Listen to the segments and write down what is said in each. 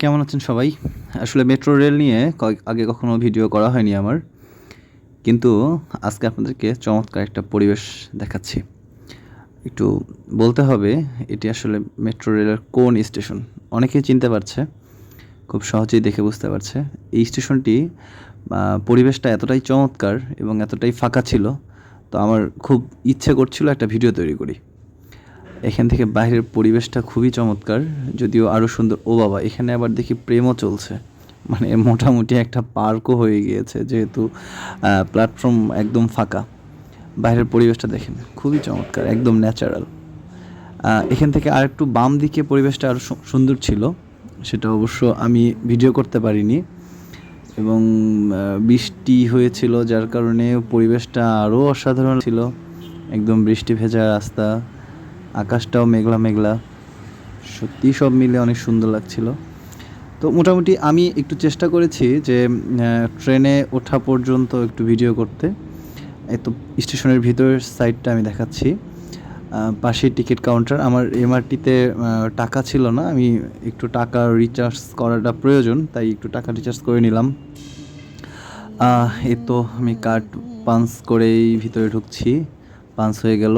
কেমন আছেন সবাই? আসলে মেট্রো রেল নিয়ে আগে কখনো ভিডিও করা হয়নি আমার। কিন্তু আজকে আপনাদেরকে চমৎকার একটা পরিবেশ দেখাচ্ছি। একটু বলতে হবে, এটি আসলে মেট্রো রেলের কোন স্টেশন? অনেকেই চিনতে পারছে, খুব সহজেই দেখে বুঝতে পারছে। এই স্টেশনটি পরিবেশটা এতটাই চমৎকার এবং এতটাই ফাঁকা ছিল, তো আমার খুব ইচ্ছে করছিল একটা ভিডিও তৈরি করি। এখান থেকে বাইরের পরিবেশটা খুবই চমৎকার, যদিও আরও সুন্দর। ও বাবা, এখানে আবার দেখি প্রেমও চলছে। মানে মোটামুটি একটা পার্কও হয়ে গিয়েছে, যেহেতু প্ল্যাটফর্ম একদম ফাঁকা। বাইরের পরিবেশটা দেখেন, খুবই চমৎকার, একদম ন্যাচারাল এখান থেকে আর একটু বাম দিকে পরিবেশটা আরও সুন্দর ছিল, সেটা অবশ্য আমি ভিডিও করতে পারিনি। এবং বৃষ্টি হয়েছিল, যার কারণে পরিবেশটা আরও অসাধারণ ছিল। একদম বৃষ্টি ভেজা রাস্তা আকাশটাও মেঘলা মেঘলা। সত্যি সব মিলে অনেক সুন্দর লাগছিল। তো মোটামুটি আমি একটু চেষ্টা করেছি যে ট্রেনে ওঠা পর্যন্ত একটু ভিডিও করতে। এই তো স্টেশনের ভিতরের সাইডটা আমি দেখাচ্ছি। পাশে টিকিট কাউন্টার আমার এমআরটিতে টাকা ছিল না। আমি একটু টাকা রিচার্জ করাটা প্রয়োজন, তাই একটু টাকা রিচার্জ করে নিলাম। এ তো আমি কার্ড পাঞ্চ করেই ভিতরে ঢুকছি। পাঞ্চ হয়ে গেল।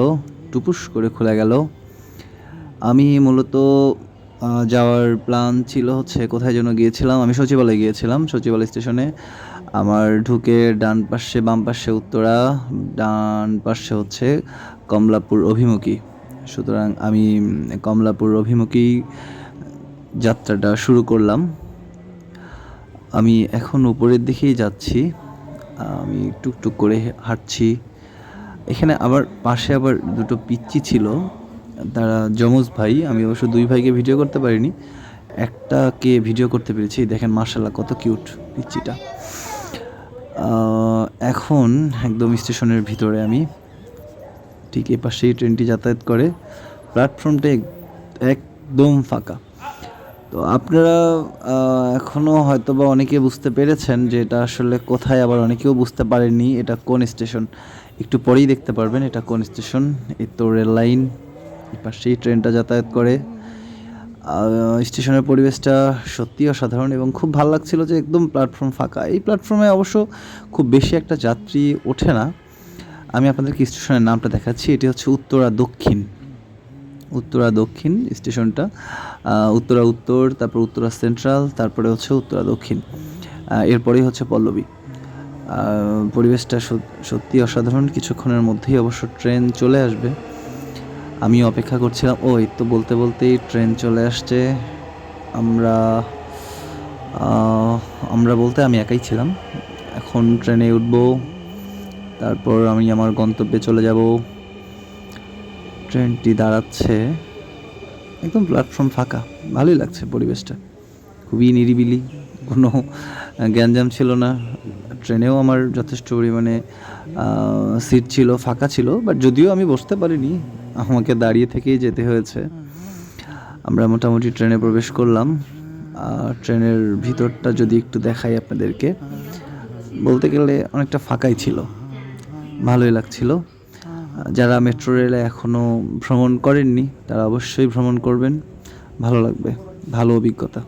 টুপুস করে খুলে গেল। আমি মূলত যাওয়ার প্ল্যান ছিল হচ্ছে কোথায় যেন গিয়েছিলাম। আমি সচিবালয়ে গিয়েছিলাম, সচিবালয় স্টেশনে আমার ঢুকে ডান পাশে, বাম পাশে উত্তরা, ডান পাশে হচ্ছে কমলাপুর অভিমুখী। সুতরাং আমি কমলাপুর অভিমুখী যাত্রাটা শুরু করলাম। আমি এখন উপরের দিকেই যাচ্ছি। আমি টুকটুক করে হাঁটছি। এখানে আবার পাশে আবার দুটো পিচ্চি ছিল, তারা যমজ ভাই, আমি অবশ্য দুই ভাইকে ভিডিও করতে পারিনি, একটাকে ভিডিও করতে পেরেছি দেখেন মার্শাল্লাহ কত কিউট পিচ্চিটা। এখন একদম স্টেশনের ভিতরে আমি, ঠিক এ পাশেই ট্রেনটি যাতায়াত করে প্ল্যাটফর্মটা একদম ফাঁকা। তো আপনারা এখনও এখনও হয়তো বা অনেকে বুঝতে পেরেছেন যে এটা আসলে কোথায়, আবার অনেকেও বুঝতে পারেননি এটা কোন স্টেশন। একটু পরেই দেখতে পারবেন এটা কোন স্টেশন। এই তো রেল লাইন পাশেই ট্রেনটা যাতায়াত করে। স্টেশনের পরিবেশটা সত্যি অসাধারণ এবং খুব ভালো লাগছিল যে একদম প্ল্যাটফর্ম ফাঁকা। এই প্ল্যাটফর্মে অবশ্য খুব বেশি একটা যাত্রী ওঠে না। আমি আপনাদেরকে স্টেশনের নামটা দেখাচ্ছি, এটি হচ্ছে উত্তরা দক্ষিণ। উত্তরা দক্ষিণ স্টেশনটা উত্তরা উত্তর, তারপর উত্তরা সেন্ট্রাল, তারপরে হচ্ছে উত্তরা দক্ষিণ এরপরেই হচ্ছে পল্লবী। পরিবেশটা সত- সত্যি অসাধারণ, কিছুক্ষণের মধ্যেই অবশ্য ট্রেন চলে আসবে। আমি অপেক্ষা করছিলাম, ও, এই তো বলতে বলতেই ট্রেন চলে আসছে। আমরা আমরা বলতে আমি একাই ছিলাম। এখন ট্রেনে উঠবো, তারপর আমি আমার গন্তব্যে চলে যাব। ট্রেনটি দাঁড়াচ্ছে। একদম প্ল্যাটফর্ম ফাঁকা। ভালোই লাগছে পরিবেশটা। খুবই নিরিবিলি। কোনো গ্যাঞ্জাম ছিল না। ট্রেনেও আমার যথেষ্ট পরিমাণে সিট ছিল, ফাঁকা ছিল। বাট যদিও আমি বসতে পারিনি, আমাকে দাঁড়িয়ে থেকেই যেতে হয়েছে। আমরা মোটামুটি ট্রেনে প্রবেশ করলাম। ট্রেনের ভিতরটা যদি একটু দেখাই আপনাদেরকে। বলতে গেলে অনেকটা ফাঁকাই ছিল। ভালোই লাগছিল। যারা মেট্রো রেলে এখনও ভ্রমণ করেননি তারা অবশ্যই ভ্রমণ করবেন। ভালো লাগবে ভালো অভিজ্ঞতা।